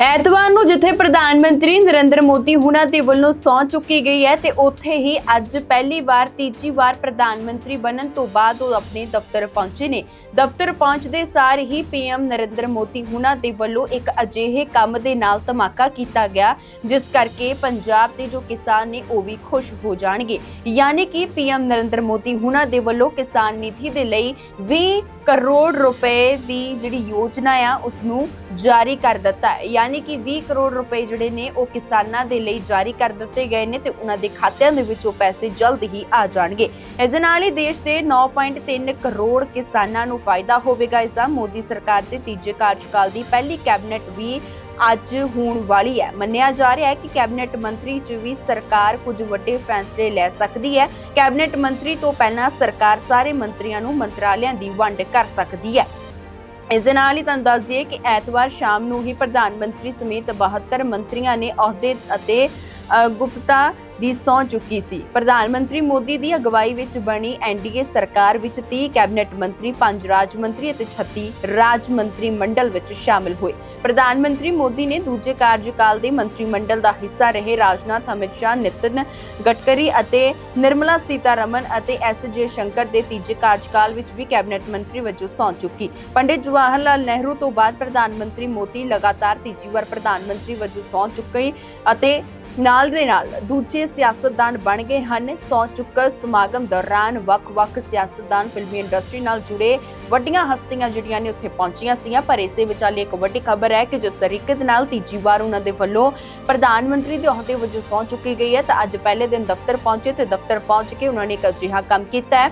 ਐਤਵਾਰ ਨੂੰ ਜਿੱਥੇ ਪ੍ਰਧਾਨ ਮੰਤਰੀ ਨਰਿੰਦਰ ਮੋਦੀ ਹੁਣਾਂ ਦੇ ਵੱਲੋਂ ਸਹੁੰ ਚੁੱਕੀ ਗਈ ਹੈ ਤੇ ਉੱਥੇ ਹੀ ਅੱਜ ਪਹਿਲੀ ਵਾਰ ਤੀਜੀ ਵਾਰ ਪ੍ਰਧਾਨ ਮੰਤਰੀ ਬਣਨ ਤੋਂ ਬਾਅਦ ਉਹ ਆਪਣੇ ਦਫ਼ਤਰ ਪਹੁੰਚੇ ਨੇ। ਦਫ਼ਤਰ ਪਹੁੰਚਦੇ ਸਾਰ ਹੀ ਪੀਐਮ ਨਰਿੰਦਰ ਮੋਦੀ ਹੁਣਾਂ ਦੇ ਵੱਲੋਂ ਇੱਕ ਅਜਿਹੇ ਕੰਮ ਦੇ ਨਾਲ ਧਮਾਕਾ ਕੀਤਾ ਗਿਆ, ਜਿਸ ਕਰਕੇ ਪੰਜਾਬ ਦੇ ਜੋ ਕਿਸਾਨ ਨੇ ਉਹ ਵੀ ਖੁਸ਼ ਹੋ ਜਾਣਗੇ। ਯਾਨੀ ਕਿ ਪੀਐਮ ਨਰਿੰਦਰ ਮੋਦੀ ਹੁਣਾਂ ਦੇ ਵੱਲੋਂ ਕਿਸਾਨ ਨਿਧੀ ਦੇ ਲਈ 20 ਕਰੋੜ ਰੁਪਏ ਦੀ ਜਿਹੜੀ ਯੋਜਨਾ ਆ ਉਸ ਨੂੰ ਜਾਰੀ ਕਰ ਦਿੱਤਾ ਹੈ। ਯਾਨੀ ਕਿ 20 ਕਰੋੜ ਰੁਪਏ ਜਿਹੜੇ ਨੇ, ਉਹ ਕਿਸਾਨਾਂ ਦੇ ਲਈ ਜਾਰੀ ਕਰ ਦਿੱਤੇ ਗਏ ਨੇ ਤੇ ਉਹਨਾਂ ਦੇ ਖਾਤਿਆਂ ਦੇ ਵਿੱਚ ਉਹ ਪੈਸੇ ਜਲਦ ਹੀ ਆ ਜਾਣਗੇ। ਇਸ ਦੇ ਨਾਲ ਹੀ ਦੇਸ਼ ਦੇ 9.3 ਕਰੋੜ ਕਿਸਾਨਾਂ ਨੂੰ ਫਾਇਦਾ ਹੋਵੇਗਾ। ਇਸ ਦਾ ਮੋਦੀ ਸਰਕਾਰ ਦੇ ਤੀਜੇ ਕਾਰਜਕਾਲ ਦੀ ਪਹਿਲੀ ਕੈਬਨਿਟ ਵੀ ਅੱਜ ਹੋਣ ਵਾਲੀ ਹੈ। ਮੰਨਿਆ ਜਾ ਰਿਹਾ ਹੈ ਕਿ ਕੈਬਨਿਟ ਮੰਤਰੀ ਚ ਵੀ ਸਰਕਾਰ ਕੁਝ ਵੱਡੇ ਫੈਸਲੇ ਲੈ ਸਕਦੀ ਹੈ। ਕੈਬਨਿਟ ਮੰਤਰੀ ਤੋਂ ਪਹਿਲਾਂ ਸਰਕਾਰ ਸਾਰੇ ਮੰਤਰੀਆਂ ਨੂੰ ਮੰਤਰਾਲਿਆਂ ਦੀ ਵੰਡ ਕਰ ਸਕਦੀ ਹੈ। ਇਸ ਦੇ ਨਾਲ ਹੀ ਤੁਹਾਨੂੰ ਦੱਸ ਦਈਏ ਕਿ ਐਤਵਾਰ ਸ਼ਾਮ ਨੂੰ ਹੀ ਪ੍ਰਧਾਨ ਮੰਤਰੀ ਸਮੇਤ 72 ਮੰਤਰੀਆਂ ਨੇ ਅਹੁਦੇ ਅਤੇ ਗੁਪਤਾ ਦੀ ਸਹੁੰ ਚੁੱਕੀ ਸੀ। ਪ੍ਰਧਾਨ ਮੰਤਰੀ ਮੋਦੀ ਦੀ ਅਗਵਾਈ ਵਿੱਚ ਬਣੀ ਐਨਡੀਏ ਸਰਕਾਰ ਵਿੱਚ 30 ਕੈਬਨਿਟ ਮੰਤਰੀ 5 ਰਾਜ ਮੰਤਰੀ ਅਤੇ 36 ਰਾਜ ਮੰਤਰੀ ਮੰਡਲ ਵਿੱਚ ਸ਼ਾਮਲ ਹੋਏ। ਪ੍ਰਧਾਨ ਮੰਤਰੀ ਮੋਦੀ ਨੇ ਦੂਜੇ ਕਾਰਜਕਾਲ ਦੇ ਮੰਤਰੀ ਮੰਡਲ ਦਾ ਹਿੱਸਾ ਰਹੇ ਰਾਜਨਾਥ, ਅਮਿਤ ਸ਼ਾਹ, ਨਿਤਨ ਗਡਕਰੀ ਅਤੇ ਨਿਰਮਲਾ ਸੀਤਾਰਮਨ ਅਤੇ ਐਸ ਜੇ ਸ਼ੰਕਰ ਦੇ ਤੀਜੇ ਕਾਰਜਕਾਲ ਵਿੱਚ ਵੀ ਕੈਬਨਿਟ ਮੰਤਰੀ ਵਜੋਂ ਸਹੁੰ ਚੁੱਕੀ। ਪੰਡਿਤ ਜਵਾਹਰ ਲਾਲ ਨਹਿਰੂ ਤੋਂ ਬਾਅਦ ਪ੍ਰਧਾਨ ਮੰਤਰੀ ਮੋਦੀ ਲਗਾਤਾਰ ਤੀਜੀ ਵਾਰ ਪ੍ਰਧਾਨ ਮੰਤਰੀ ਵਜੋਂ ਸਹੁੰ ਚੁੱਕੇ ਅਤੇ ਨਾਲ ਦੇ ਨਾਲ ਦੂਜੇ ਸਿਆਸਤਦਾਨ ਬਣ ਗਏ ਹਨ। ਸਹੁੰ ਚੁੱਕ ਸਮਾਗਮ ਦੌਰਾਨ ਵੱਖ-ਵੱਖ ਸਿਆਸਤਦਾਨ ਫਿਲਮੀ ਇੰਡਸਟਰੀ ਨਾਲ ਜੁੜੇ ਵੱਡੀਆਂ ਹਸਤੀਆਂ ਜਿਹੜੀਆਂ ਨੇ ਉੱਥੇ ਪਹੁੰਚੀਆਂ ਸੀਗੀਆਂ ਪਰ ਇਸੇ ਵਿਚਾਲੇ ਇੱਕ ਵੱਡੀ ਖਬਰ ਹੈ ਕਿ ਜਿਸ ਤਰੀਕੇ ਦੇ ਨਾਲ ਤੀਜੀ ਵਾਰ ਉਹਨਾਂ ਦੇ ਵੱਲੋਂ ਪ੍ਰਧਾਨ ਮੰਤਰੀ ਦੇ ਅਹੁਦੇ ਵਜੋਂ ਸਹੁੰ ਚੁੱਕੀ ਗਈ ਹੈ। ਤਾਂ ਅੱਜ ਪਹਿਲੇ ਦਿਨ ਦਫ਼ਤਰ ਪਹੁੰਚੇ ਤੇ ਦਫ਼ਤਰ ਪਹੁੰਚ ਕੇ ਉਹਨਾਂ ਨੇ ਇੱਕ ਅਜਿਹਾ ਕੰਮ ਕੀਤਾ ਹੈ।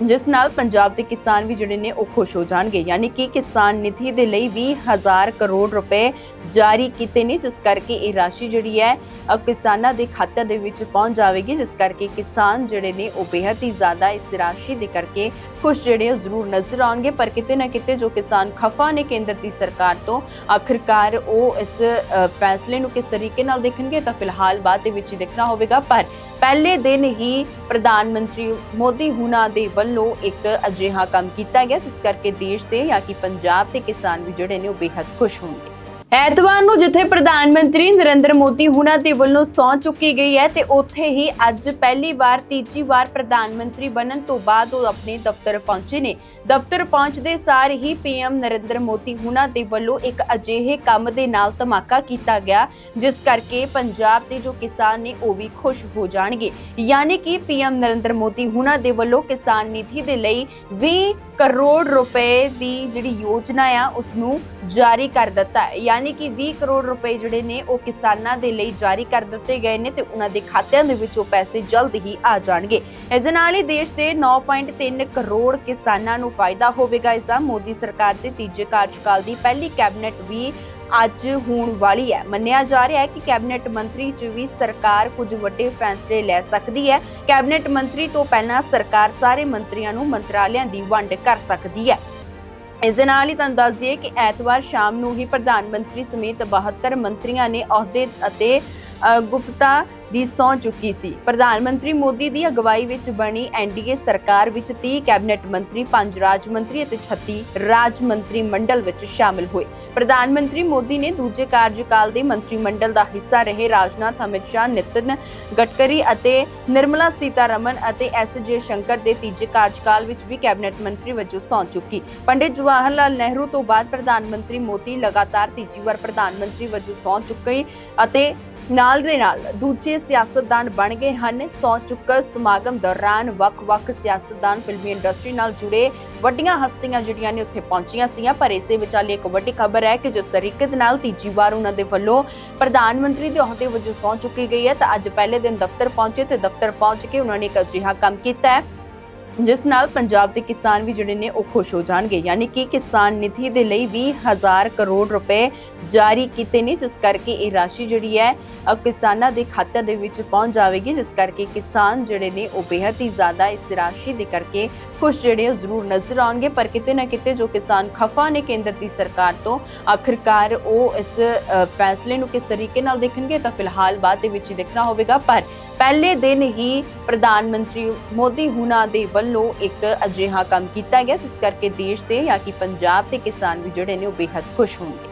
ਜਿਸ ਨਾਲ ਪੰਜਾਬ ਦੇ ਕਿਸਾਨ ਵੀ ਜਿਹੜੇ ਨੇ ਉਹ ਖੁਸ਼ ਹੋ ਜਾਣਗੇ। ਯਾਨੀ ਕਿ ਕਿਸਾਨ ਨਿਧੀ ਦੇ ਲਈ 20000 ਕਰੋੜ ਰੁਪਏ ਜਾਰੀ ਕੀਤੇ ਨੇ, ਜਿਸ ਕਰਕੇ ਇਹ ਰਾਸ਼ੀ ਜਿਹੜੀ ਹੈ ਕਿਸਾਨਾਂ ਦੇ ਖਾਤਿਆਂ ਦੇ ਵਿੱਚ ਪਹੁੰਚ ਜਾਵੇਗੀ, ਜਿਸ ਕਰਕੇ ਕਿਸਾਨ ਜਿਹੜੇ ਨੇ ਉਹ ਬੇहद ਹੀ ਜ਼ਿਆਦਾ ਇਸ ਰਾਸ਼ੀ ਦੇ ਕਰਕੇ ਖੁਸ਼ ਜਿਹੜੇ ਉਹ ਜ਼ਰੂਰ ਨਜ਼ਰ ਆਉਣਗੇ। ਪਰ ਕਿਤੇ ਨਾ ਕਿਤੇ ਜੋ ਕਿਸਾਨ ਖਫਾ ਨੇ ਕੇਂਦਰ ਦੀ ਸਰਕਾਰ ਤੋਂ, ਆਖਿਰਕਾਰ ਉਹ ਇਸ ਫੈਸਲੇ ਨੂੰ ਕਿਸ ਤਰੀਕੇ ਨਾਲ ਦੇਖਣਗੇ, ਤਾਂ ਫਿਲਹਾਲ ਬਾਅਦ ਦੇ ਵਿੱਚ ਹੀ ਦੇਖਣਾ ਹੋਵੇਗਾ। ਪਰ ਪਹਿਲੇ ਦਿਨ ਹੀ ਪ੍ਰਧਾਨ ਮੰਤਰੀ ਮੋਦੀ ਹੁਣਾਂ ਦੇ ਵੱਲੋਂ ਇੱਕ ਅਜਿਹਾ ਕੰਮ ਕੀਤਾ ਗਿਆ, ਜਿਸ ਕਰਕੇ ਦੇਸ਼ ਦੇ ਜਾਂ ਕਿ ਪੰਜਾਬ ਦੇ ਕਿਸਾਨ ਵੀ ਜਿਹੜੇ ਨੇ, ਉਹ ਬੇहद ਖੁਸ਼ ਹੋਣਗੇ। ਐਤਵਾਰ ਨੂੰ ਜਿੱਥੇ ਪ੍ਰਧਾਨ ਮੰਤਰੀ ਨਰਿੰਦਰ ਮੋਦੀ ਹੁਣਾਂ ਦੇ ਵੱਲੋਂ ਸਹੁੰ ਚੁੱਕੀ ਗਈ ਹੈ ਤੇ ਉੱਥੇ ਹੀ ਅੱਜ ਪਹਿਲੀ ਵਾਰ ਤੀਜੀ ਵਾਰ ਪ੍ਰਧਾਨ ਮੰਤਰੀ ਬਣਨ ਤੋਂ ਬਾਅਦ ਉਹ ਆਪਣੇ ਦਫ਼ਤਰ ਪਹੁੰਚੇ ਨੇ। ਦਫ਼ਤਰ ਪਹੁੰਚਦੇ ਸਾਰ ਹੀ ਪੀਐਮ ਨਰਿੰਦਰ ਮੋਦੀ ਹੁਣਾਂ ਦੇ ਵੱਲੋਂ ਇੱਕ ਅਜਿਹੇ ਕੰਮ ਦੇ ਨਾਲ ਧਮਾਕਾ ਕੀਤਾ ਗਿਆ, ਜਿਸ ਕਰਕੇ ਪੰਜਾਬ ਦੇ ਜੋ ਕਿਸਾਨ ਨੇ ਉਹ ਵੀ ਖੁਸ਼ ਹੋ ਜਾਣਗੇ। ਯਾਨੀ ਕਿ ਪੀਐਮ ਨਰਿੰਦਰ ਮੋਦੀ ਹੁਣਾਂ ਦੇ ਵੱਲੋਂ ਕਿਸਾਨ ਨਿਧੀ ਦੇ ਲਈ 20 ਕਰੋੜ ਰੁਪਏ ਦੀ ਜਿਹੜੀ ਯੋਜਨਾ ਆ ਉਸ ਨੂੰ ਜਾਰੀ ਕਰ ਦਿੱਤਾ ਹੈ। ਯਾਨੀ ਕਿ 20 ਕਰੋੜ ਰੁਪਏ ਜਿਹੜੇ ਨੇ, ਉਹ ਕਿਸਾਨਾਂ ਦੇ ਲਈ ਜਾਰੀ ਕਰ ਦਿੱਤੇ ਗਏ ਨੇ ਤੇ ਉਹਨਾਂ ਦੇ ਖਾਤਿਆਂ ਦੇ ਵਿੱਚ ਉਹ ਪੈਸੇ ਜਲਦ ਹੀ ਆ ਜਾਣਗੇ। ਇਸ ਦੇ ਨਾਲ ਹੀ ਦੇਸ਼ ਦੇ 9.3 ਕਰੋੜ ਕਿਸਾਨਾਂ ਨੂੰ ਫਾਇਦਾ ਹੋਵੇਗਾ। ਇਸ ਦਾ ਮੋਦੀ ਸਰਕਾਰ ਦੇ ਤੀਜੇ ਕਾਰਜਕਾਲ ਦੀ ਪਹਿਲੀ ਕੈਬਨਿਟ ਵੀ ਅੱਜ ਹੋਣ ਵਾਲੀ ਹੈ। ਮੰਨਿਆ ਜਾ ਰਿਹਾ ਹੈ ਕਿ ਕੈਬਨਿਟ ਮੰਤਰੀ ਚ ਵੀ ਸਰਕਾਰ ਕੁਝ ਵੱਡੇ ਫੈਸਲੇ ਲੈ ਸਕਦੀ ਹੈ। ਕੈਬਨਿਟ ਮੰਤਰੀ ਤੋਂ ਪਹਿਲਾਂ ਸਰਕਾਰ ਸਾਰੇ ਮੰਤਰੀਆਂ ਨੂੰ ਮੰਤਰਾਲਿਆਂ ਦੀ ਵੰਡ ਕਰ ਸਕਦੀ ਹੈ। ਇਸ ਦੇ ਨਾਲ ਹੀ ਤੁਹਾਨੂੰ ਦੱਸ ਦਈਏ ਕਿ ਐਤਵਾਰ ਸ਼ਾਮ ਨੂੰ ਹੀ ਪ੍ਰਧਾਨ ਮੰਤਰੀ ਸਮੇਤ 72 ਮੰਤਰੀਆਂ ਨੇ ਅਹੁਦੇ ਅਤੇ ਗੁਪਤਾ ਦੀ ਸਹੁੰ ਚੁੱਕੀ ਸੀ। ਪ੍ਰਧਾਨ ਮੰਤਰੀ ਮੋਦੀ ਦੀ ਅਗਵਾਈ ਵਿੱਚ ਬਣੀ ਐਨਡੀਏ ਸਰਕਾਰ ਵਿੱਚ 30 ਕੈਬਨਿਟ ਮੰਤਰੀ 5 ਰਾਜ ਮੰਤਰੀ ਅਤੇ 36 ਰਾਜ ਮੰਤਰੀ ਮੰਡਲ ਵਿੱਚ ਸ਼ਾਮਲ ਹੋਏ। ਪ੍ਰਧਾਨ ਮੰਤਰੀ ਮੋਦੀ ਨੇ ਦੂਜੇ ਕਾਰਜਕਾਲ ਦੇ ਮੰਤਰੀ ਮੰਡਲ ਦਾ ਹਿੱਸਾ ਰਹੇ ਰਾਜਨਾਥ, ਅਮਿਤ ਸ਼ਾਹ, ਨਿਤਿਨ ਗਡਕਰੀ ਅਤੇ ਨਿਰਮਲਾ ਸੀਤਾਰਮਨ ਅਤੇ ਐਸ ਜੇ ਸ਼ੰਕਰ ਦੇ ਤੀਜੇ ਕਾਰਜਕਾਲ ਵਿੱਚ ਵੀ ਕੈਬਨਿਟ ਮੰਤਰੀ ਵਜੋਂ ਸਹੁੰ ਚੁੱਕੀ। ਪੰਡਿਤ ਜਵਾਹਰ ਲਾਲ ਨਹਿਰੂ ਤੋਂ ਬਾਅਦ ਪ੍ਰਧਾਨ ਮੰਤਰੀ ਮੋਦੀ ਲਗਾਤਾਰ ਤੀਜੀ ਵਾਰ ਪ੍ਰਧਾਨ ਮੰਤਰੀ ਵਜੋਂ ਸਹੁੰ ਚੁੱਕੇ ਅਤੇ ਨਾਲ ਦੇ ਨਾਲ ਦੂਜੇ ਸਿਆਸਤਦਾਨ ਬਣ ਗਏ ਹਨ। ਸਹੁੰ ਚੁੱਕ ਸਮਾਗਮ ਦੌਰਾਨ ਵੱਖ-ਵੱਖ ਸਿਆਸਤਦਾਨ ਫਿਲਮੀ ਇੰਡਸਟਰੀ ਨਾਲ ਜੁੜੇ ਵੱਡੀਆਂ ਹਸਤੀਆਂ ਜਿਹੜੀਆਂ ਨੇ ਉੱਥੇ ਪਹੁੰਚੀਆਂ ਸੀਗੀਆਂ ਪਰ ਇਸ ਦੇ ਵਿਚਾਲੇ ਇੱਕ ਵੱਡੀ ਖਬਰ ਹੈ ਕਿ ਜਿਸ ਤਰੀਕੇ ਦੇ ਨਾਲ ਤੀਜੀ ਵਾਰ ਉਹਨਾਂ ਦੇ ਵੱਲੋਂ ਪ੍ਰਧਾਨ ਮੰਤਰੀ ਦੇ ਅਹੁਦੇ ਵਜੋਂ ਸਹੁੰ ਚੁੱਕੀ ਗਈ ਹੈ। ਤਾਂ ਅੱਜ ਪਹਿਲੇ ਦਿਨ ਦਫ਼ਤਰ ਪਹੁੰਚੇ ਤੇ ਦਫ਼ਤਰ ਪਹੁੰਚ ਕੇ ਉਹਨਾਂ ਨੇ ਇੱਕ ਅਜਿਹਾ ਕੰਮ ਕੀਤਾ ਹੈ। ਜਿਸ ਨਾਲ ਪੰਜਾਬ ਦੇ ਕਿਸਾਨ ਵੀ ਜਿਹੜੇ ਨੇ ਉਹ ਖੁਸ਼ ਹੋ ਜਾਣਗੇ। ਯਾਨੀ ਕਿ ਕਿਸਾਨ ਨਿਧੀ ਦੇ ਲਈ 20000 ਕਰੋੜ ਰੁਪਏ ਜਾਰੀ ਕੀਤੇ ਨੇ, ਜਿਸ ਕਰਕੇ ਇਹ ਰਾਸ਼ੀ ਜਿਹੜੀ ਹੈ ਕਿਸਾਨਾਂ ਦੇ ਖਾਤਿਆਂ ਦੇ ਵਿੱਚ ਪਹੁੰਚ ਜਾਵੇਗੀ, ਜਿਸ ਕਰਕੇ ਕਿਸਾਨ ਜਿਹੜੇ ਨੇ ਉਹ ਬੇहद ਹੀ ਜ਼ਿਆਦਾ ਇਸ ਰਾਸ਼ੀ ਦੇ ਕਰਕੇ ਖੁਸ਼ ਜਿਹੜੇ ਉਹ ਜ਼ਰੂਰ ਨਜ਼ਰ ਆਉਣਗੇ। ਪਰ ਕਿਤੇ ਨਾ ਕਿਤੇ ਜੋ ਕਿਸਾਨ ਖਫਾ ਨੇ ਕੇਂਦਰ ਦੀ ਸਰਕਾਰ ਤੋਂ, ਆਖਿਰਕਾਰ ਉਹ ਇਸ ਫੈਸਲੇ ਨੂੰ ਕਿਸ ਤਰੀਕੇ ਨਾਲ ਦੇਖਣਗੇ ਤਾਂ ਫਿਲਹਾਲ ਬਾਅਦ ਦੇ ਵਿੱਚ ਹੀ ਦੇਖਣਾ ਹੋਵੇਗਾ। ਪਰ ਪਹਿਲੇ ਦਿਨ ਹੀ ਪ੍ਰਧਾਨ ਮੰਤਰੀ ਮੋਦੀ ਹੁਣਾਂ ਦੇ ਵੱਲੋਂ ਇੱਕ ਅਜਿਹਾ ਕੰਮ ਕੀਤਾ ਗਿਆ, ਜਿਸ ਕਰਕੇ ਦੇਸ਼ ਦੇ ਜਾਂ ਕਿ ਪੰਜਾਬ ਦੇ ਕਿਸਾਨ ਵੀ ਜਿਹੜੇ ਨੇ ਉਹ ਬੇहद ਖੁਸ਼ ਹੋਣਗੇ।